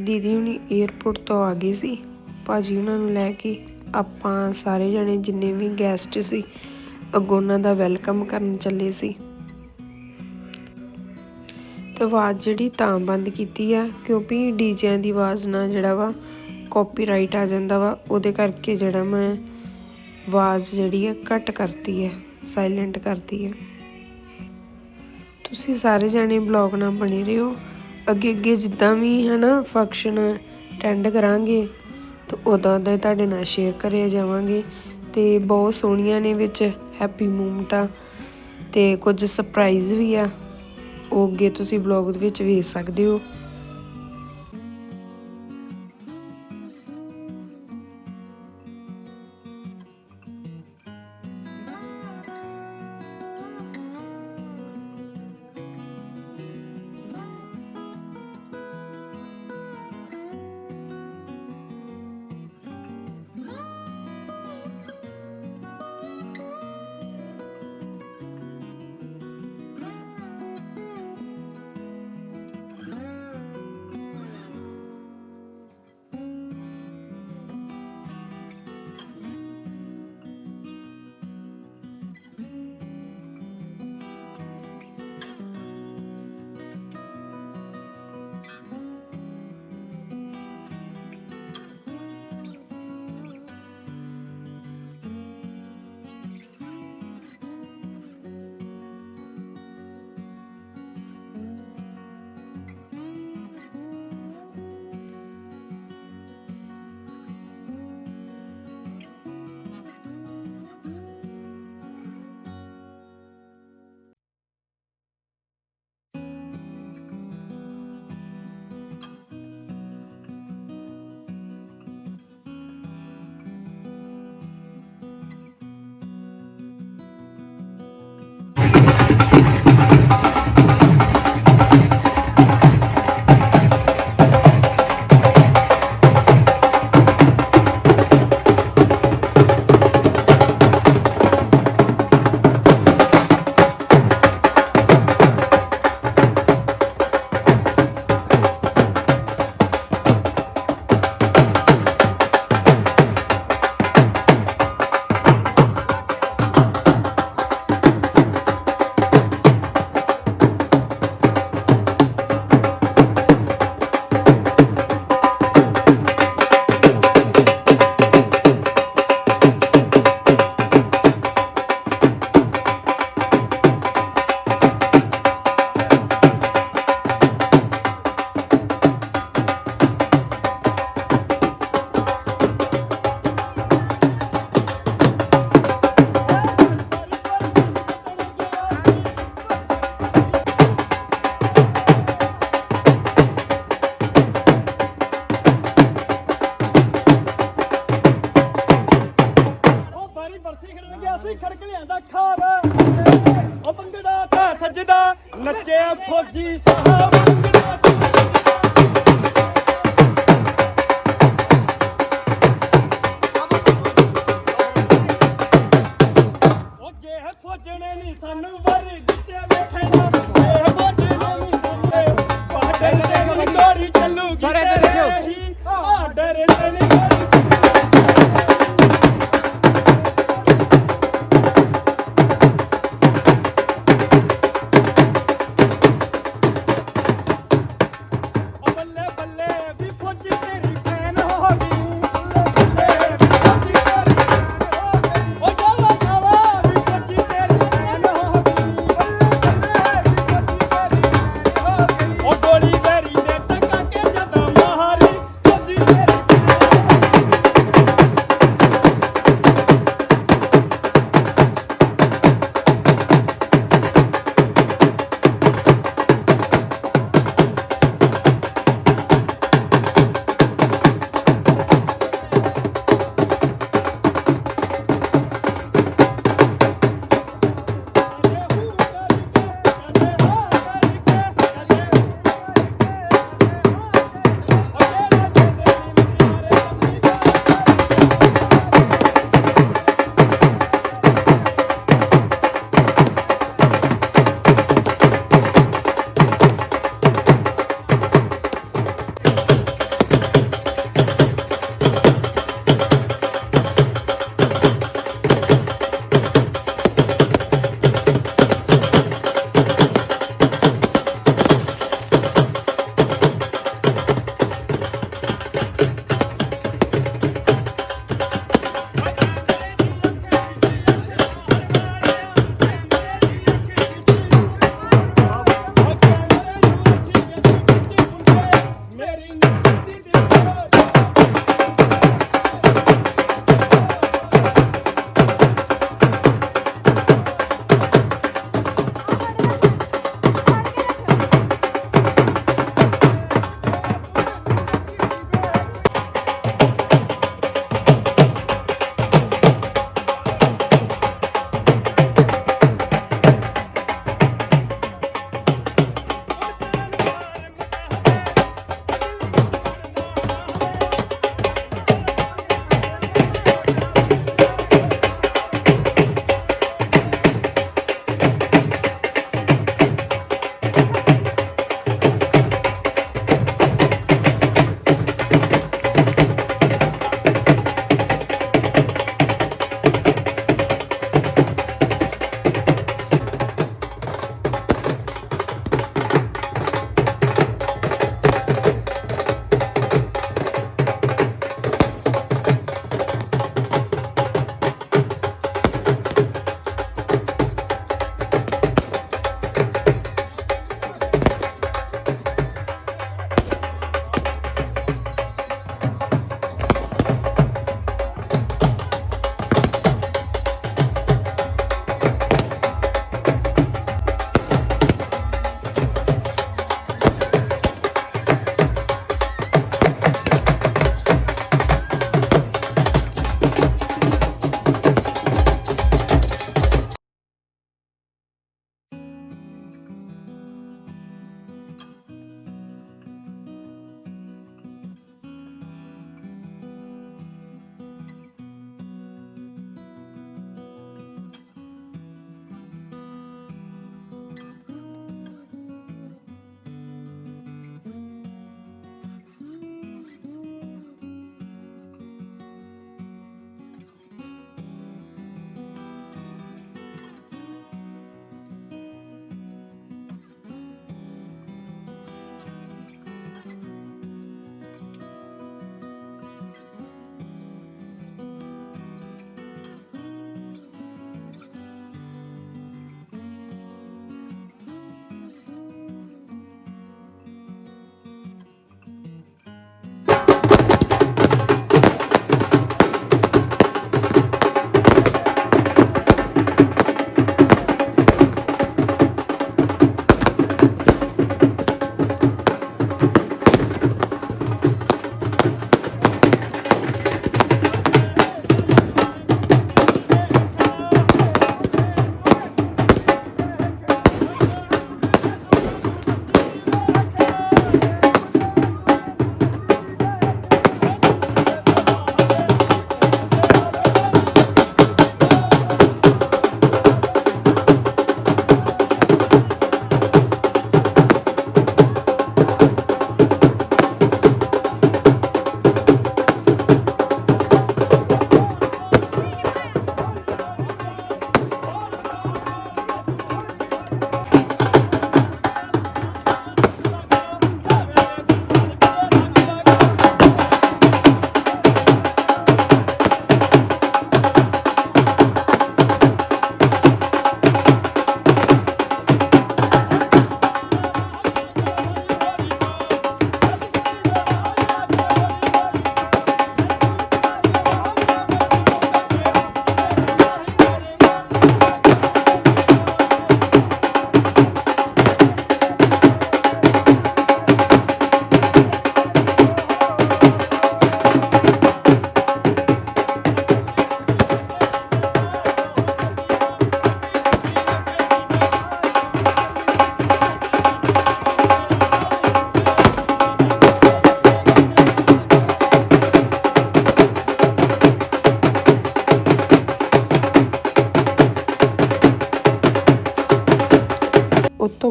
ਦੀਦੀ ਹੁਣੀ 에어ਪੋਰਟ ਤੋਂ ਆ ਗਏ ਸੀ। ਭਾਜੀ ਉਹਨਾਂ ਨੂੰ ਲੈ ਕੇ ਆਪਾਂ ਸਾਰੇ ਜਣੇ ਜਿੰਨੇ ਵੀ ਗੈਸਟ ਸੀ, ਅੱਗੋਂ ਉਹਨਾਂ ਦਾ ਵੈਲਕਮ ਕਰਨ ਚੱਲੇ ਸੀ। ਤੇ ਆਵਾਜ਼ ਜਿਹੜੀ ਤਾਂ ਬੰਦ ਕੀਤੀ ਆ, ਕਿਉਂਕਿ ਡੀਜਿਆਂ ਦੀ ਆਵਾਜ਼ ਨਾਲ ਜਿਹੜਾ ਵਾ ਕਾਪੀਰਾਈਟ ਆ ਜਾਂਦਾ ਵਾ, ਉਹਦੇ ਕਰਕੇ ਜਿਹੜਾ ਮੈਂ ਆਵਾਜ਼ ਜਿਹੜੀ ਆ ਘੱਟ ਕਰਤੀ ਹੈ ਸਾਇਲੈਂਟ ਕਰਤੀ ਹੈ ਤੁਸੀਂ ਸਾਰੇ ਜਾਣੇ ਬਲੌਗ ਨਾਲ ਬਣੇ ਰਹੋ। ਅੱਗੇ ਅੱਗੇ ਜਿੱਦਾਂ ਵੀ ਹਨਾ ਫੰਕਸ਼ਨ ਅਟੈਂਡ ਕਰਾਂਗੇ, ਤੇ ਉਦਾਂ ਦਾ ਤੁਹਾਡੇ ਨਾਲ ਸ਼ੇਅਰ ਕਰਿਆ ਜਾਵਾਂਗੇ। ਤੇ ਬਹੁਤ ਸੋਹਣੀਆਂ ਨੇ ਵਿੱਚ ਹੈਪੀ ਮੂਮੈਂਟਾਂ ਤੇ ਕੁਝ ਸਰਪ੍ਰਾਈਜ਼ ਵੀ ਆ। ਉਹ ਅੱਗੇ ਤੁਸੀਂ ਬਲੌਗ ਦੇ ਵਿੱਚ ਵੇਖ ਸਕਦੇ ਹੋ।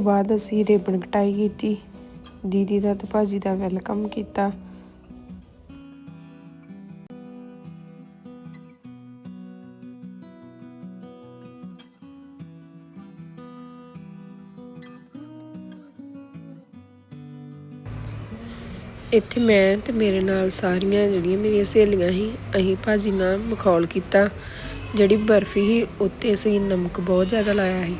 ਬਾਅਦ ਅਸੀਂ ਰਿਬਨ ਕਟਾਈ ਕੀਤੀ। ਦੀਦੀ ਦਾ ਤੇ ਭਾਜੀ ਦਾ ਵੈਲਕਮ ਕੀਤਾ। ਇੱਥੇ ਮੈਂ ਤੇ ਮੇਰੇ ਨਾਲ ਸਾਰੀਆਂ ਜਿਹੜੀਆਂ ਮੇਰੀਆਂ ਸਹੇਲੀਆਂ ਸੀ, ਅਸੀਂ ਭਾਜੀ ਨਾਲ ਮਖੌਲ ਕੀਤਾ। ਜਿਹੜੀ ਬਰਫੀ ਸੀ, ਉੱਤੇ ਅਸੀਂ ਨਮਕ ਬਹੁਤ ਜ਼ਿਆਦਾ ਲਾਇਆ ਸੀ।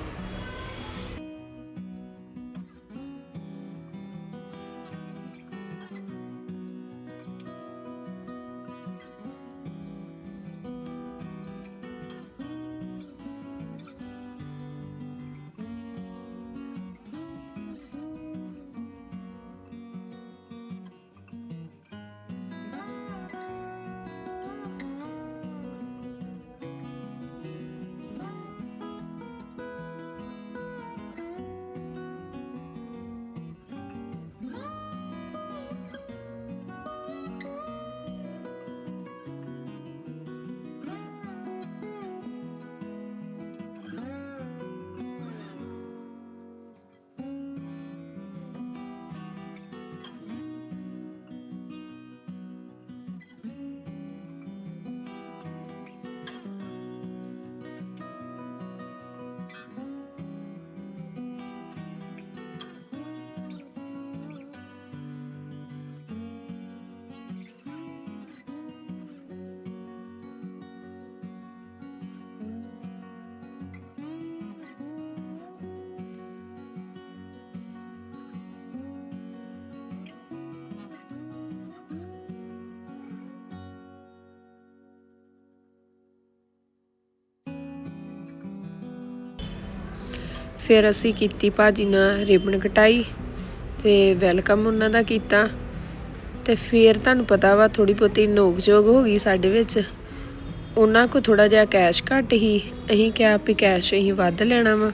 ਫਿਰ ਅਸੀਂ ਕੀਤੀ ਭਾਜੀ ਨਾਲ ਰਿਬਨ ਕਟਾਈ ਤੇ ਵੈਲਕਮ ਉਹਨਾਂ ਦਾ ਕੀਤਾ। ਤੇ ਫਿਰ ਤੁਹਾਨੂੰ ਪਤਾ ਵਾ ਥੋੜੀ ਬਹੁਤੀ ਨੋਕ ਹੋ ਗਈ ਸਾਡੇ ਵਿੱਚ। ਉਹਨਾਂ ਕੋ ਥੋੜਾ ਜਿਹਾ ਕੈਸ਼ ਘੱਟ ਹੀ ਅਸੀਂ ਕਿਹਾ ਵੀ ਕੈਸ਼ ਅਸੀਂ ਵੱਧ ਲੈਣਾ ਵਾ।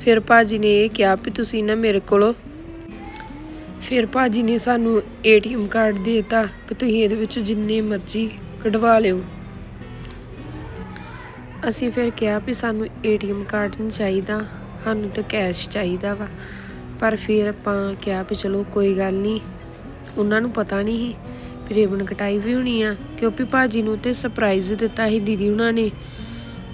ਫਿਰ ਭਾਜੀ ਨੇ ਇਹ ਕਿਹਾ ਵੀ ਤੁਸੀਂ ਨਾ ਮੇਰੇ ਕੋਲੋਂ ਫਿਰ ਭਾਜੀ ਨੇ ਸਾਨੂੰ ਏਟੀਐਮ ਕਾਰਡ ਦੇਤਾ ਵੀ ਤੁਸੀਂ ਇਹਦੇ ਵਿੱਚ ਜਿੰਨੇ ਮਰਜ਼ੀ ਕਢਵਾ ਲਿਓ। ਅਸੀਂ ਫਿਰ ਕਿਹਾ ਵੀ ਸਾਨੂੰ ਏਟੀਐਮ ਕਾਰਡ ਨਹੀਂ ਚਾਹੀਦਾ। ਸਾਨੂੰ ਤਾਂ ਕੈਸ਼ ਚਾਹੀਦਾ ਵਾ। ਪਰ ਫਿਰ ਆਪਾਂ ਕਿਹਾ ਵੀ ਚਲੋ ਕੋਈ ਗੱਲ ਨਹੀਂ ਉਹਨਾਂ ਨੂੰ ਪਤਾ ਨਹੀਂ ਸੀ ਵੀ ਰਿਬਨ ਕਟਾਈ ਵੀ ਹੋਣੀ ਆ। ਕਿਉਂਕਿ ਭਾਜੀ ਨੂੰ ਤੇ ਸਰਪ੍ਰਾਈਜ਼ ਦਿੱਤਾ ਸੀ ਦੀਦੀ ਉਹਨਾਂ ਨੇ।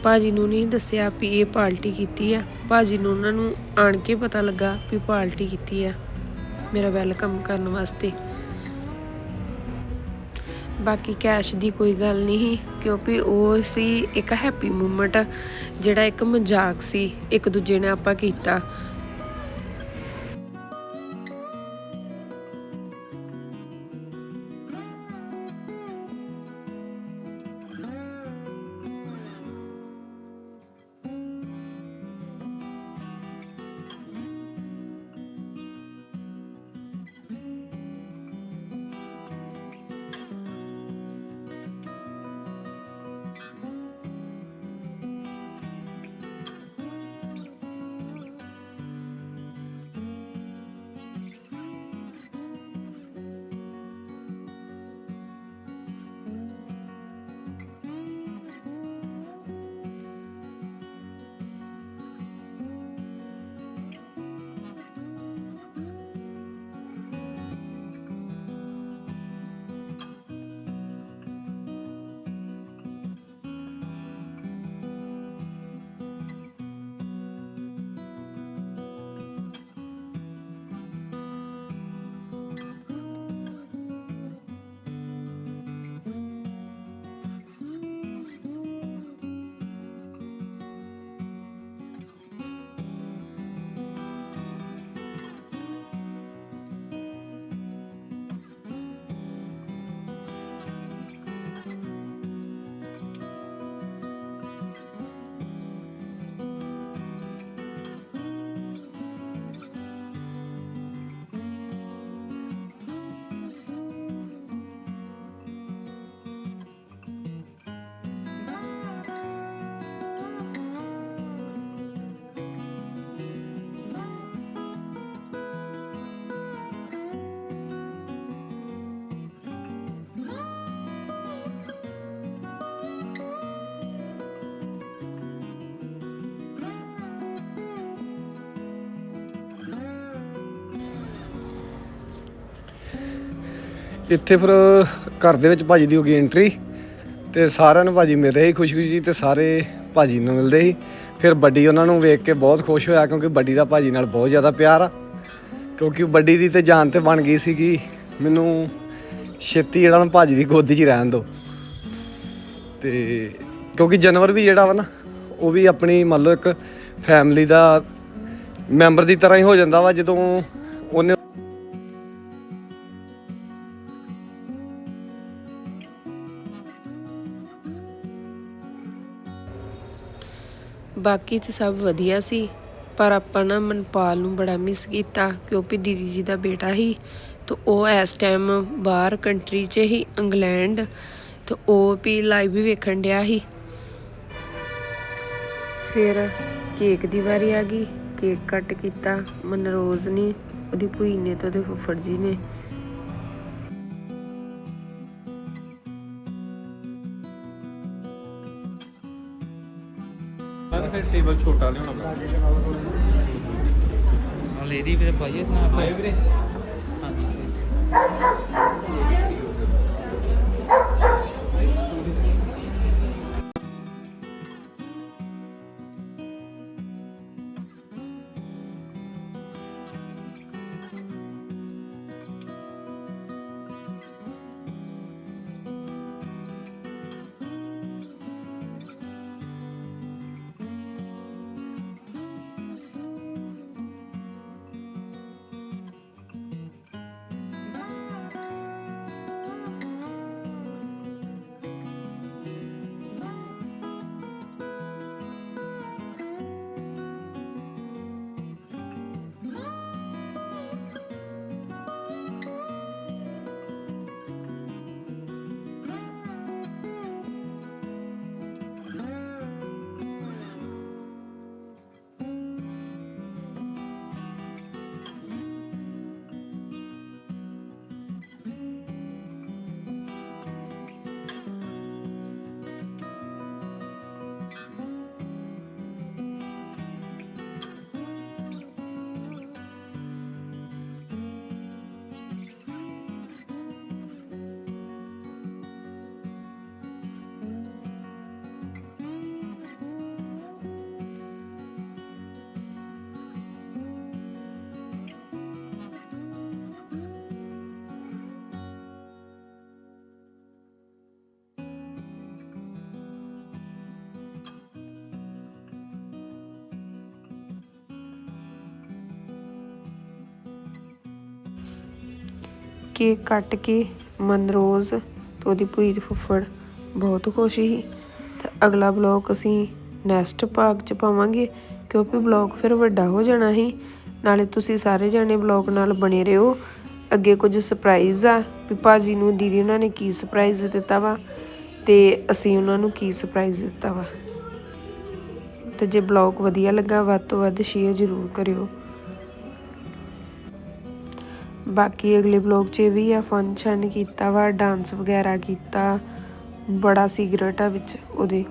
ਭਾਜੀ ਨੂੰ ਨਹੀਂ ਦੱਸਿਆ ਵੀ ਇਹ ਪਾਰਟੀ ਕੀਤੀ ਆ। ਭਾਜੀ ਨੂੰ ਉਹਨਾਂ ਨੂੰ ਆਣ ਕੇ ਪਤਾ ਲੱਗਾ ਵੀ ਪਾਰਟੀ ਕੀਤੀ ਆ। ਮੇਰਾ ਵੈਲਕਮ ਕਰਨ ਵਾਸਤੇ। ਬਾਕੀ ਕੈਸ਼ ਦੀ ਕੋਈ ਗੱਲ ਨਹੀਂ ਸੀ, ਕਿਉਂਕਿ ਉਹ ਸੀ ਇੱਕ ਹੈਪੀ ਮੂਮੈਂਟ ਜਿਹੜਾ ਇੱਕ ਮਜ਼ਾਕ ਸੀ, ਇੱਕ ਦੂਜੇ ਨੇ ਆਪਾਂ ਕੀਤਾ। ਇੱਥੇ ਫਿਰ ਘਰ ਦੇ ਵਿੱਚ ਭਾਜੀ ਦੀ ਹੋ ਗਈ ਐਂਟਰੀ ਤੇ ਸਾਰਿਆਂ ਨੂੰ ਭਾਜੀ ਮਿਲ ਰਹੇ ਸੀ ਖੁਸ਼ੀ-ਖੁਸ਼ੀ ਤੇ ਸਾਰੇ ਭਾਜੀ ਨੂੰ ਮਿਲਦੇ ਸੀ। ਫਿਰ ਬੱਡੀ ਉਹਨਾਂ ਨੂੰ ਵੇਖ ਕੇ ਬਹੁਤ ਖੁਸ਼ ਹੋਇਆ ਕਿਉਂਕਿ ਬੱਡੀ ਦਾ ਭਾਜੀ ਨਾਲ ਬਹੁਤ ਜ਼ਿਆਦਾ ਪਿਆਰ ਆ। ਕਿਉਂਕਿ ਬੱਡੀ ਦੀ ਤੇ ਜਾਨ ਤੇ ਬਣ ਗਈ ਸੀਗੀ, ਮੈਨੂੰ ਛੇਤੀ ਜਿਹੜਾ ਨਾ ਭਾਜੀ ਦੀ ਗੋਦੀ 'ਚ ਹੀ ਰਹਿਣ ਦਿਓ। ਤੇ ਕਿਉਂਕਿ ਜਾਨਵਰ ਵੀ ਜਿਹੜਾ ਵਾ ਨਾ, ਉਹ ਵੀ ਆਪਣੀ ਮੰਨ ਲਓ ਇੱਕ ਫੈਮਿਲੀ ਦਾ ਮੈਂਬਰ ਦੀ ਤਰ੍ਹਾਂ ਹੀ ਹੋ ਜਾਂਦਾ ਵਾ ਜਦੋਂ ਉਹਨੇ ਬਾਕੀ ਤੇ ਸਭ ਵਧੀਆ ਸੀ, ਪਰ ਆਪਾਂ ਨਾ ਮਨਪਾਲ ਨੂੰ ਬੜਾ ਮਿਸ ਕੀਤਾ ਕਿਉਂਕਿ ਦੀਦੀ ਜੀ ਦਾ ਬੇਟਾ ਹੀ ਤੇ ਉਹ ਇਸ ਟਾਈਮ ਬਾਹਰ ਕੰਟਰੀ 'ਚ ਹੀ ਇੰਗਲੈਂਡ ਤੇ ਉਹ ਵੀ ਲਾਈਵ ਵੀ ਵੇਖਣ ਡਿਆ ਸੀ। ਫਿਰ ਕੇਕ ਦੀ ਵਾਰੀ ਆ ਗਈ, ਕੇਕ ਕੱਟ ਕੀਤਾ, ਮਨਰੋਜ਼ ਨੇ, ਉਹਦੀ ਭੂਈ ਨੇ ਤੇ ਉਹਦੇ ਫੁੱਫੜ ਜੀ ਨੇ। ਤਾਂ ਫਿਰ ਟੇਬਲ ਛੋਟਾ ਲਿਆਉਣਾ ਲੇਡੀ ਵੀ ਪਾਈਏ ਸਨਾ ਆਏ ਵੀਰੇ। ਹਾਂਜੀ। ਕੇਕ ਕੱਟ ਕੇ ਮਨਰੋਜ਼ ਤੇ ਉਹਦੀ ਭੂਈ ਦੇ ਫੁੱਫੜ ਬਹੁਤ ਖੁਸ਼ ਸੀ। ਤੇ ਅਗਲਾ ਬਲੌਗ ਅਸੀਂ ਨੈਕਸਟ ਭਾਗ ਚ ਪਾਵਾਂਗੇ, ਕਿਉਂਕਿ ਬਲੌਗ ਫਿਰ ਵੱਡਾ ਹੋ ਜਾਣਾ ਸੀ। ਨਾਲੇ ਤੁਸੀਂ ਸਾਰੇ ਜਾਣੇ ਬਲੌਗ ਨਾਲ ਬਣੇ ਰਹੋ। ਅੱਗੇ ਕੁਝ ਸਰਪ੍ਰਾਈਜ਼ ਆ ਵੀ ਭਾਜੀ ਨੂੰ ਦੀਦੀ ਉਹਨਾਂ ਨੇ ਕੀ ਸਰਪ੍ਰਾਈਜ਼ ਦਿੱਤਾ ਵਾ ਤੇ ਅਸੀਂ ਉਹਨਾਂ ਨੂੰ ਕੀ ਸਰਪ੍ਰਾਈਜ਼ ਦਿੱਤਾ ਵਾ। ਤੇ ਜੇ ਬਲੌਗ ਵਧੀਆ ਲੱਗਾ ਵੱਧ ਤੋਂ ਵੱਧ ਸ਼ੇਅਰ ਜ਼ਰੂਰ ਕਰਿਓ। ਬਾਕੀ ਅਗਲੇ ਬਲੌਗ 'ਚ ਇਹ ਵੀ ਆ ਫੰਕਸ਼ਨ ਕੀਤਾ ਵਾ ਡਾਂਸ ਵਗੈਰਾ ਕੀਤਾ, ਬੜਾ ਸਿਗਰਟ ਆ ਵਿੱਚ ਉਹਦੇ।